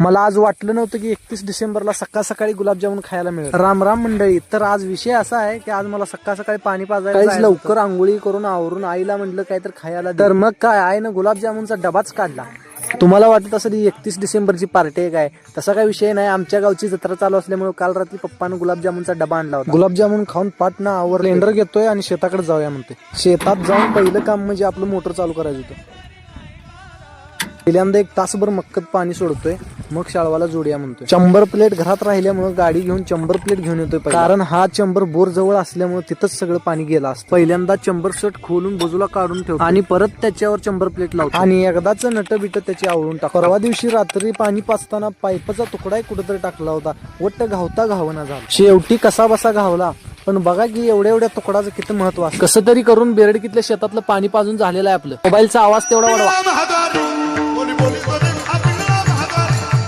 मला आज वाटलं नव्हतं की एकतीस डिसेंबरला सकाळ सकाळी गुलाबजामुन खायला मिळेल. राम राम मंडळी तर आज विषय असा आहे की आज मला सकाळ सकाळी पाणी पाजायला लवकर आंघोळी करून आवरून आईला म्हटलं काय तर खायला. तर मग काय आईनं गुलाबजामुनचा डबाच काढला. तुम्हाला वाटत असेल एकतीस डिसेंबरची पार्टी आहे काय? तसा काही विषय नाही. आमच्या गावची जत्रा चालू असल्यामुळे काल रात्री पप्पानं गुलाबजामुनचा डबा आणला होता. गुलाबजामुन खाऊन पाट ना आवर लेंडर घेतोय आणि शेताकडे जाऊया म्हणते शेतात जाऊन पहिलं काम म्हणजे आपलं मोटर चालू करायचं होतं. पहिल्यांदा एक तासभर मक्कत पाणी सोडतोय मग शाळवाला जोडूया म्हणतोय. चंबर प्लेट घरात राहिल्यामुळे गाडी घेऊन चंबर प्लेट घेऊन येतोय कारण हा चंबर बोर जवळ असल्यामुळे तिथंच सगळं पाणी गेलं असतं. पहिल्यांदा चंबर शर्ट खोलून बाजूला काढून ठेवतो. आणि परत त्याच्यावर चंबर प्लेट लावतो. आणि एकदाच नट बिट त्याची आवळून टाक परवा दिवशी रात्री पाणी पाचताना पाईपचा तुकडाही कुठेतरी टाकला होता. वट्ट घावता घावना झाला. शेवटी कसा बसा घावला. पण बघा की एवढ्या एवढ्या तुकडाचं किती महत्त्व असतं. कसं तरी करून बेरडकीतल्या शेतातलं पाणी पाजून झालेलं आहे आपलं. मोबाईलचा आवाज तेवढा वाढवा.